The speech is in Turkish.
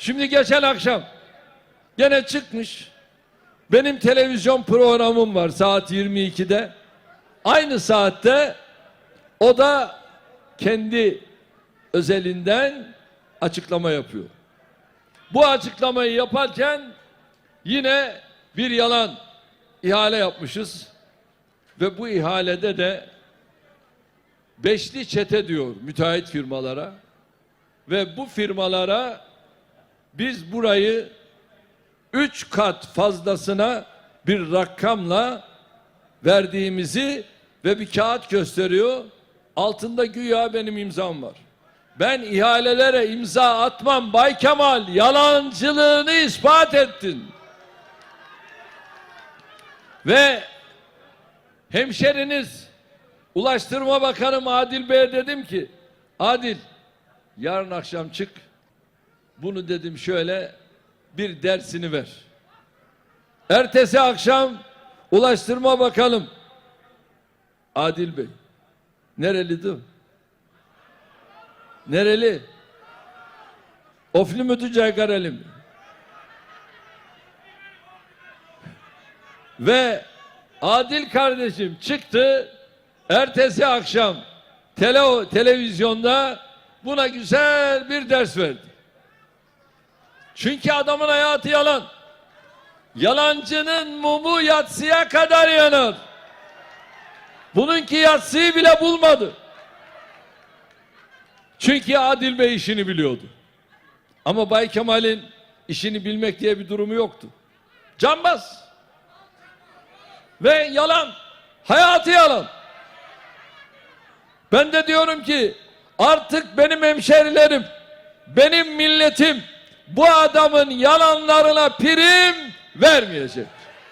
Şimdi geçen akşam gene çıkmış. Benim televizyon programım var saat 22'de. Aynı saatte o da kendi özelinden açıklama yapıyor. Bu açıklamayı yaparken yine bir yalan ihale yapmışız ve bu ihalede de beşli çete diyor müteahhit firmalara ve bu firmalara biz burayı üç kat fazlasına bir rakamla verdiğimizi ve bir kağıt gösteriyor. Altında güya benim imzam var. Ben ihalelere imza atmam Bay Kemal. Yalancılığını ispat ettin. Ve hemşeriniz Ulaştırma Bakanım Adil Bey'e dedim ki Adil yarın akşam çık bunu dedim şöyle bir dersini ver. Ertesi akşam Ulaştırma Bakanım Adil Bey nerelidir? Nereli? Ofli mi Tüccarkareli mi? Ve Adil kardeşim çıktı ertesi akşam tele, televizyonda buna güzel bir ders verdi. Çünkü adamın hayatı yalan. Yalancının mumu yatsıya kadar yanar. Bununki yatsıyı bile bulmadı. Çünkü Adil Bey işini biliyordu. Ama Bay Kemal'in işini bilmek diye bir durumu yoktu. Cambaz. Ve yalan. Hayatı yalan. Ben de diyorum ki artık benim hemşerilerim, benim milletim bu adamın yalanlarına prim vermeyecek.